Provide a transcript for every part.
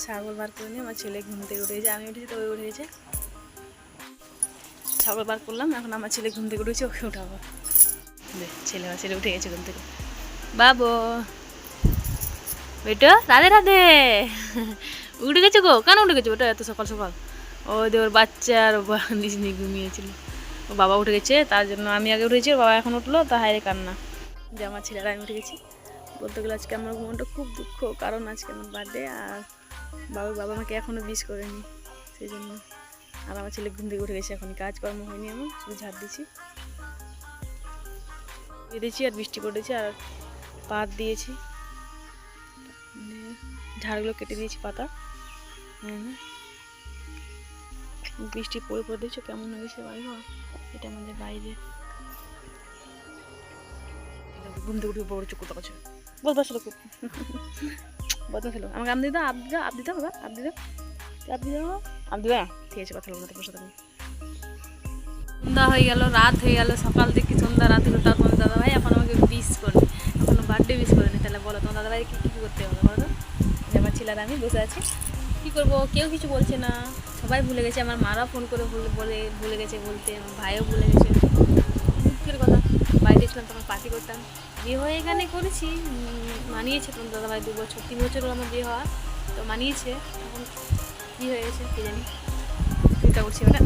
ছাগল বার করে নিয়ে আমার ছেলে ঘুম থেকে উঠে গেছে আমি উঠেছি তো ওই উঠে গেছে ছাগল বার করলাম, এখন আমার ছেলে ঘুম থেকে উঠেছে, ওকে উঠাবো। ছেলে, আমার ছেলে উঠে গেছে ঘুম থেকে। বাবু, বেটো, রাধে রাধে। উঠে গেছে গো? কেন উঠে গেছে? ওটা এত সকাল সকাল। ও দিয়ে ওর বাচ্চা আর বা- নিয়ে ঘুমিয়েছিল। বাবা উঠে গেছে, তার জন্য আমি আগে উঠেছি বাবা এখন উঠল, তা হায়রে কান্না। যে আমার ছেলেরা, আমি উঠে গেছি। বলতে গেলে আজকে আমার মনটা খুব দুঃখ, কারণ আজকে আমার বার্থডে আর বাবার বাবা আমাকে এখনও বিশ করেনি সেই জন্য আর আমার ছেলে ঘুম থেকে উঠে গেছে এখন কাজকর্ম হয়নি এমন, শুধু ঝাড় দিচ্ছি। বেঁধেছি আর বৃষ্টি পড়েছে আর পাত দিয়েছি। ঝাড়গুলো কেটে দিয়েছি পাতা। হুম। বৃষ্টি পড়ে পড়ে দিয়েছ কেমন হয়ে গেছে বাড়ি এটা আমাদের বাইরে। ঘুম থেকে উঠে বড় চুকুর টাকা বল বসল খুব। বদনা ছিল আমাকে আম দিয়ে দাও আপ দিও আপ দিতে বাবা আপ দিতে আপ দাও। আপ দিবে? ঠিক আছে কথা বলব তোমার সাথে। সন্ধ্যা হয়ে গেল রাত হয়ে গেল সকাল থেকে সন্ধ্যা রাত হলো তার তোমার দাদা ভাই এখন আমাকে বিশ করে এখনও বার্থডে বিশ করেনি তাহলে বলো তোমার দাদা ভাই কি কী করতে হবে বলো তো? যে আমার ছেলেরা আমি বসে আছি। কী করব? কেউ কিছু বলছে না। সবাই ভুলে গেছে, আমার মারা ফোন করে বলে, ভুলে গেছে বলতে, আমার ভাইও ভুলে গেছে। দুঃখের কথা। বাইরে ছিলাম তখন পার্টি করতাম। বিয়ে হয়ে এখানে করেছি মানিয়েছে তোমার দাদা ভাই দু বছর, তিন বছর আমার বিয়ে হওয়া তো মানিয়েছে। এখন কী হয়ে গেছে কে জানি? চিন্তা করছি ওটা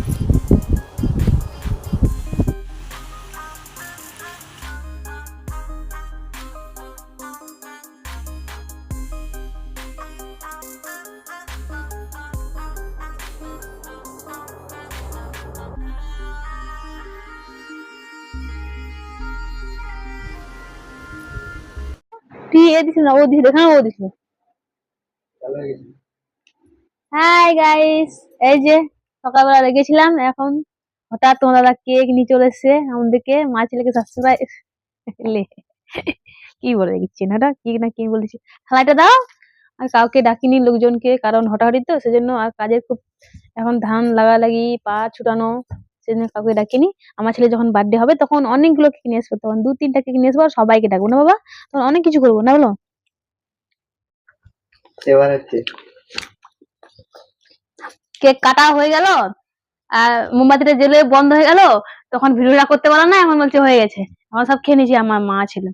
এ না, ও দিছিল হ্যাঁ ও গাইস এই যে, সকালবেলা এখন হঠাৎ কেক নিয়ে চলে কি বলে না না দাও। আর কাউকে ডাকিনি লোকজনকে, কারণ হঠাৎ তো, সেজন্য আর কাজের খুব এখন ধান লাগালাগি পা ছুটানো। সেজন্য কাউকে ডাকিনি। আমার ছেলে যখন বার্থডে হবে তখন অনেকগুলো কেক নিয়ে আসব। তখন দু তিনটা কেক নিয়ে আসব আর সবাইকে ডাকবো। না বাবা তখন অনেক কিছু করব না বলো? এবার হচ্ছে। কেক কাটা হয়ে গেল আর মোমবাতিটা জ্বেলে বন্ধ হয়ে গেল তখন ভিডিওটা করতে পারলাম না এখন বলছে হয়ে গেছে। আমার সব খেয়ে নিয়েছি আমার মা ছিল।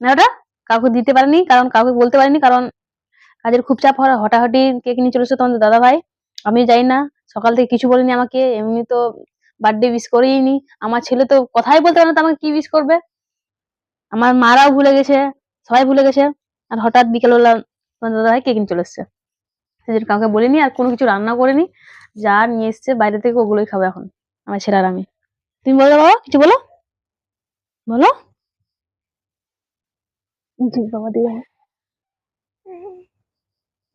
না ওটা? কাউকে দিতে পারিনি কারণ কাউকে বলতে পারিনি কারণ কাজের খুব চাপ হওয়ার হটাহটি কেক নিয়ে চলে এসেছে তোমাদের দাদা ভাই আমি যাই না সকাল থেকে কিছু বলিনি আমাকে এমনি তো বার্থডে উইশ করেই নি আমার ছেলে তো কথাই বলতে পারে না তো আমাকে কি উইশ করবে? আমার মারাও ভুলে গেছে সবাই ভুলে গেছে। আর হঠাৎ বিকেলবেলা তোমাদের দাদা ভাই কেক নিয়ে চলে এসছে। সেজন্য কাউকে বলিনি আর কোনো কিছু রান্না করিনি। যা নিয়ে এসছে বাইরে থেকে ওগুলোই খাব এখন আমার ছেলে আর আমি। তুমি বলো বাবা কিছু বলো? বলো? বাবা দিয়ে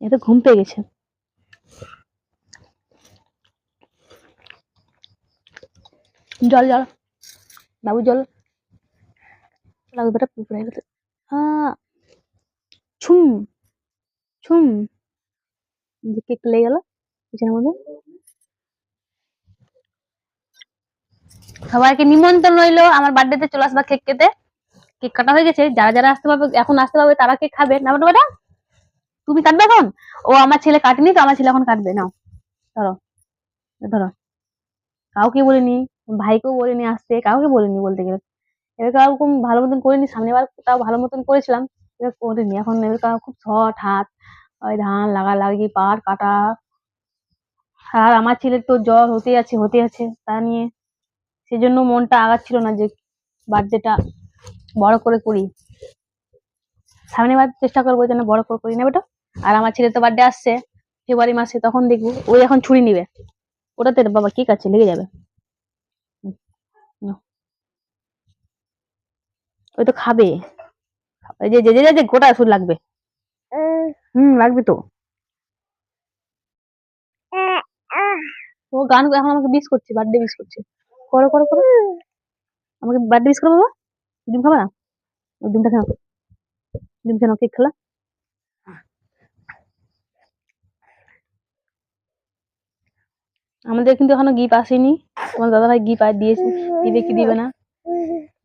তো ঘুম পেয়ে গেছে। জল জল। বাবু, জল। লাগবে বেটা পুকুরে গেছে। ছুম ছুম। কেক লেগে গেল পিছনের মধ্যে। সবাইকে নিমন্ত্রণ রইল আমার বার্থডেতে চলে আসবা কেক খেতে। কেক কাটা হয়ে গেছে, যারা যারা আসতে পারবে, এখন আসতে পারবে, তারা কেক খাবে। না বেটা তুমি কাটবে এখন? ও, আমার ছেলে কাটেনি তো, আমার ছেলে এখন কাটবে। নাও, ধরো ধরো। কাউকে বলিনি। ভাইকেও বলিনি আসতে, কাউকে বলিনি বলতে গেলে। এবার কাউকে ভালো মতন করিনি সামনেবার তাও ভালো মতন করেছিলাম। এবার করিনি, এখন এবার খুব শর্ট হাত, ওই ধান লাগা লাগি, পাট কাটা। আর আমার ছেলের তো জ্বর হতে আছে হতে আছে, তা নিয়ে সেজন্য মনটা আগাচ্ছিল না যে বার্থডেটা বড় করে করি। সামনেবার চেষ্টা করব যেন বড় করে করি না বেটা। আর আমার ছেলে তো বার্থডে আসছে, ফেব্রুয়ারি মাসে, তখন দেখব ওই এখন ছুরি নিবে। ওটাতে বাবা ঠিক আছে, লেগে যাবে হুম, নাও। ওই তো খাবে। যে যে যে যে গোটা ওষুধ লাগবে। হুম, লাগবে তো। ও গান, এখন আমাকে বিশ করছে বার্থডে বিশ করছে। করো করো করো। আমাকে বার্থডে বিশ করো বাবা ডিম খাবা না? ডিমটা খাও ডিম কেন কেক খেলা। আমাদের কিন্তু এখনও গিফট আসেনি। তোমার দাদা ভাই গিফট দিয়েছে, দিবে কি দিবে না?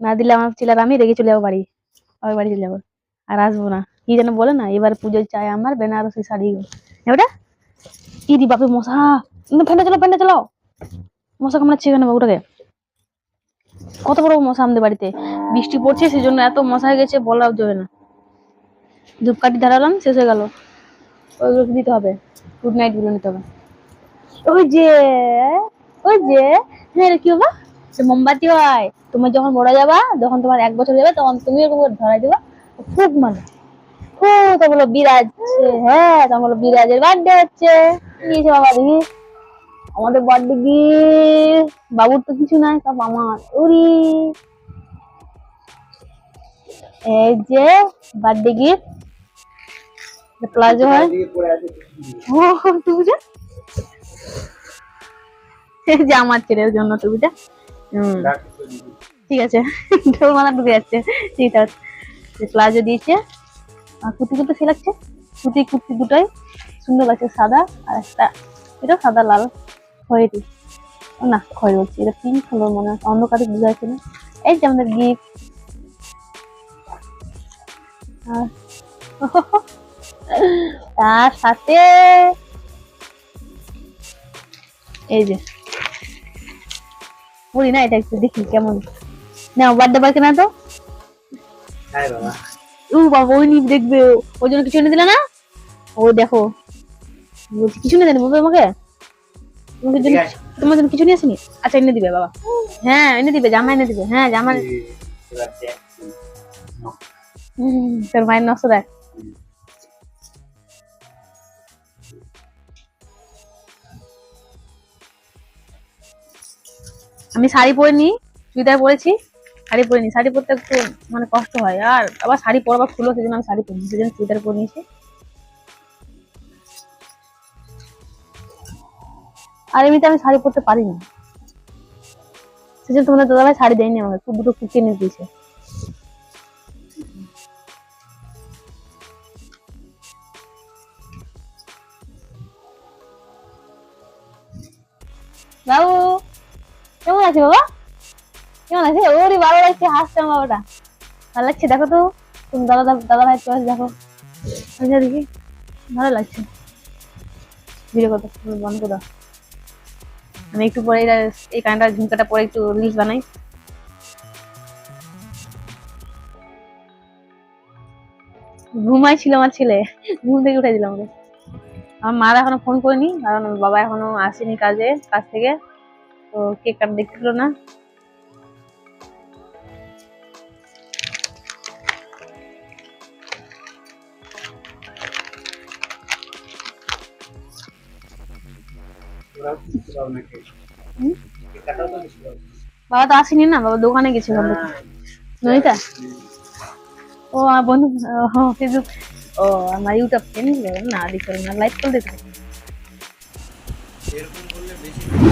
না দিলে আমার ছেলের আমি রেগে চলে যাব বাড়ি। আমি বাড়ি চলে যাব। আর আসব না। কি যেন বলে না, এবার পুজোয় চাই আমার, বেনারসি শাড়ি। ওটা? ইদি বাপে মশা? ফ্যানটা চলো ফ্যানটা চলো মশা কামড়াচ্ছে এখানে বাবুটাকে? কত বড় মশা আমাদের বাড়িতে। বৃষ্টি পড়ছে সেই জন্য এত মশা হয়ে গেছে, বলা যাবে না। ধূপকাঠি ধরালাম, শেষ হয়ে গেল। ওইগুলো দিতে হবে? গুড নাইটগুলো নিতে হবে। ওই যে ওই যে হ্যাঁ কি বাবা? সে মোমবাতি হয়। তোমার যখন বড় যাবা, যখন তোমার এক বছর যাবে, তখন তুমি এরকম করে ধরাই দিবা। খুব মানে ও তো বলো বিরাজ হ্যাঁ তখন বলো বিরাজের বার্থডে হচ্ছে। নিয়েছে বাবা দেখি? আমাদের বার্থডে গিয়ে বাবুর তো কিছু নাই, সব আমার, উরি। এই যে বার্থডে গিফট প্লাজো হয়। টুপিটা এই যে আমার ছেলের জন্য টুপিটা হুম ঠিক আছে। ঢোল মাথা ঢুকে যাচ্ছে ঠিক আছে প্লাজো দিয়েছে, আর কুর্তি কুর্তি সে লাগছে। কুর্তি কুর্তি দুটাই। সুন্দর লাগছে, সাদা আর একটা, এটা সাদা লাল খয়েরি। না, খয়েরি বলছি, এটা পিঙ্ক কালার মনে হয় অন্ধকারে বোঝা যাচ্ছে না। এই যে আমাদের গিফট তার সাথে এই যে। বলি না এটা একটু দেখি কেমন। না বার্থডে পার্কে না তো ও বাবা। ওই নিপ দেখবে ও- জন্য কিছু এনে দিলে না? ও দেখো বলছি কিছু এনে দেনি বলবে আমাকে তোমাদের জন্য তোমার জন্য কিছু নিয়ে আসেনি? আচ্ছা এনে দিবে বাবা। হ্যাঁ এনে দিবে জামা এনে দিবে। হ্যাঁ জামা তোর মায়ের নষ্ট দেখ। আমি শাড়ি পরে নি, চুড়িদার পরেছি, শাড়ি পরে নি। শাড়ি পরতে একটু মানে কষ্ট হয়। আর আবার শাড়ি পরবার খুলো, সেজন্য আমি শাড়ি পরিনি সেজন্য চুড়িদার পরে নিয়েছি। আর এমনিতে আমি শাড়ি পরতে পারি না সেজন্য তোমাদের দাদাভাই শাড়ি দেয়নি আমাকে, খুব দুটো কুর্তি নিয়ে দিয়েছে। বাবু কেমন আছে বাবা? কেমন আছে ওরে ভালো লাগছে, হাসছে আমার বাবাটা। ভালো লাগছে? দেখো তো, তুমি দাদা দাদা ভাই চয়েস দেখো। আচ্ছা দেখি। ভালো লাগছে। ভিডিও কত বন্ধ করে দাও। আমি একটু পরে এই কানটা, ঝুমকাটা পরে একটু রিলস বানাই। ঘুমাই ছিল আমার ছেলে। ঘুম থেকে উঠে দিলাম আমার মারা এখনও ফোন করিনি, কারণ বাবা এখনও আসেনি কাজে, কাজ থেকে। তো কেক কাট দেখছিল না বাবা তো আসেনি না বাবা দোকানে গেছিল ননিতা ও আমার বন্ধু ও ফেসবুক ও আমার ইউটিউব চ্যানেল না দেখতে না লাইভ কল দেখতে এরকম